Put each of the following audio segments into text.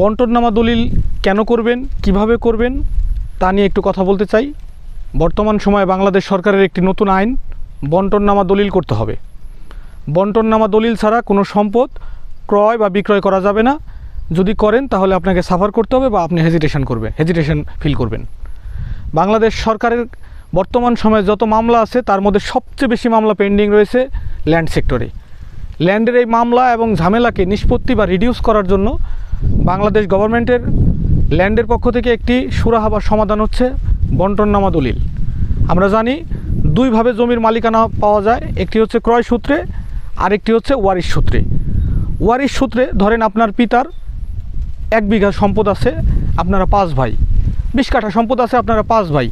বন্টননামা দলিল কেন করবেন, কীভাবে করবেন, তা নিয়ে একটু কথা বলতে চাই। বর্তমান সময়ে বাংলাদেশ সরকারের একটি নতুন আইন, বন্টননামা দলিল করতে হবে। বন্টননামা দলিল ছাড়া কোনো সম্পদ ক্রয় বা বিক্রয় করা যাবে না। যদি করেন, তাহলে আপনাকে সাফার করতে হবে বা আপনি হেজিটেশন করবে হেজিটেশন ফিল করবেন। বাংলাদেশ সরকারের বর্তমান সময়ে যত মামলা আছে, তার মধ্যে সবচেয়ে বেশি মামলা পেন্ডিং রয়েছে ল্যান্ড সেক্টরে ল্যান্ডের এই মামলা এবং ঝামেলাকে নিষ্পত্তি বা রিডিউস করার জন্য বাংলাদেশ গভর্নমেন্টের ল্যান্ডের পক্ষ থেকে একটি সুরাহা বা সমাধান হচ্ছে বন্টননামা দলিল। আমরা জানি দুইভাবে জমির মালিকানা পাওয়া যায়, একটি হচ্ছে ক্রয় সূত্রে, আরেকটি হচ্ছে ওয়ারিশ সূত্রে। ওয়ারিশ সূত্রে ধরেন আপনার পিতার এক বিঘা সম্পদ আছে, আপনারা পাঁচ ভাই। বিশ কাঠা সম্পদ আছে, আপনারা পাঁচ ভাই।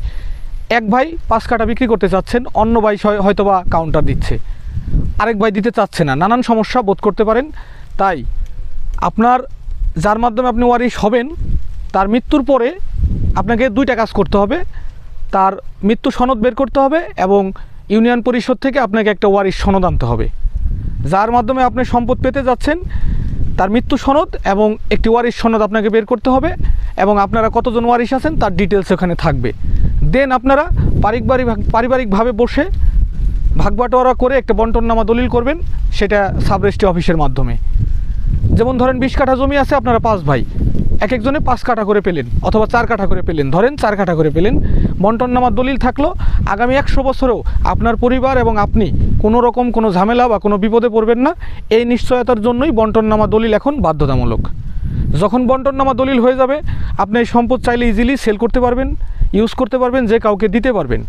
এক ভাই পাঁচ কাঠা বিক্রি করতে চাচ্ছেন, অন্য ভাই হয়- হয়তোবা কাউন্টার দিচ্ছে। আরেক ভাই দিতে চাচ্ছে না, নানান সমস্যা বোধ করতে পারেন। তাই আপনার যার মাধ্যমে আপনি ওয়ারিশ হবেন, তার মৃত্যুর পরে আপনাকে দুইটা কাজ করতে হবে। তার মৃত্যু সনদ বের করতে হবে এবং ইউনিয়ন পরিষদ থেকে আপনাকে একটা ওয়ারিশ সনদ আনতে হবে। যার মাধ্যমে আপনি সম্পদ পেতে যাচ্ছেন, তার মৃত্যু সনদ এবং একটি ওয়ারিশ সনদ আপনাকে বের করতে হবে এবং আপনারা কতজন ওয়ারিশ আছেন তার ডিটেলস ওখানে থাকবে। দেন আপনারা পারিবারিক পারিবারিকভাবে বসে ভাগবাটোয়ারা করে একটা বন্টননামা দলিল করবেন, সেটা সাবরেস্ট্রি অফিসের মাধ্যমে। যেমন ধরেন বিশ কাঠা জমি আছে, আপনারা পাঁচ ভাই। এক একজনে পাঁচ কাঠা করে পেলেন অথবা চার কাঠা করে পেলেন। ধরেন চার কাঠা করে পেলেন। বন্টননামার দলিল থাকল, আগামী একশো বছরেও আপনার পরিবার এবং আপনি কোনো রকম কোনো ঝামেলা বা কোনো বিপদে পড়বেন না। এই নিশ্চয়তার জন্যই বন্টন বন্টননামা দলিল এখন বাধ্যতামূলক। যখন বন্টননামা দলিল হয়ে যাবে, আপনি এই সম্পদ চাইলে ইজিলি সেল করতে পারবেন ইউজ করতে পারবেন, যে কাউকে দিতে পারবেন।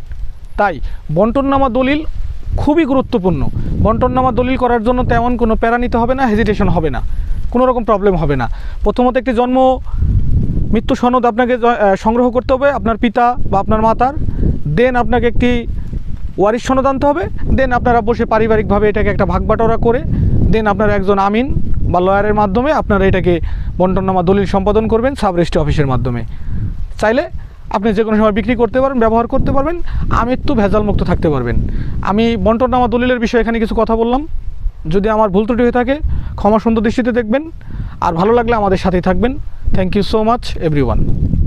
তাই বন্টননামা দলিল খুবই গুরুত্বপূর্ণ। বন্টননামা দলিল করার জন্য তেমন কোনো প্যারা নিতে হবে না হেজিটেশন হবে না। কোনো রকম প্রবলেম হবে না। প্রথমত একটি জন্ম, মৃত্যু সনদ আপনাকে সংগ্রহ করতে হবে আপনার পিতা বা আপনার মাতার। দেন আপনাকে একটি ওয়ারিশ সনদ আনতে হবে। দেন আপনারা বসে পারিবারিকভাবে এটাকে একটা ভাগবাটোয়ারা করে দেন আপনারা একজন আমিন বা লয়ারের মাধ্যমে আপনারা এটাকে বন্টননামা দলিল সম্পাদন করবেন সাব রেজিস্ট্রি অফিসের মাধ্যমে। চাইলে আপনি যে কোনো সময় বিক্রি করতে পারেন ব্যবহার করতে পারবেন, আমৃত্যু ভেজাল মুক্ত থাকতে পারবেন। আমি বন্টননামা দলিলের বিষয়ে এখানে কিছু কথা বললাম। যদি আমার ভুল ত্রুটি হয়ে থাকে, ক্ষমা সুন্দর দৃষ্টিতে দেখবেন, আর ভালো লাগলে আমাদের সাথেই থাকবেন। Thank you so much everyone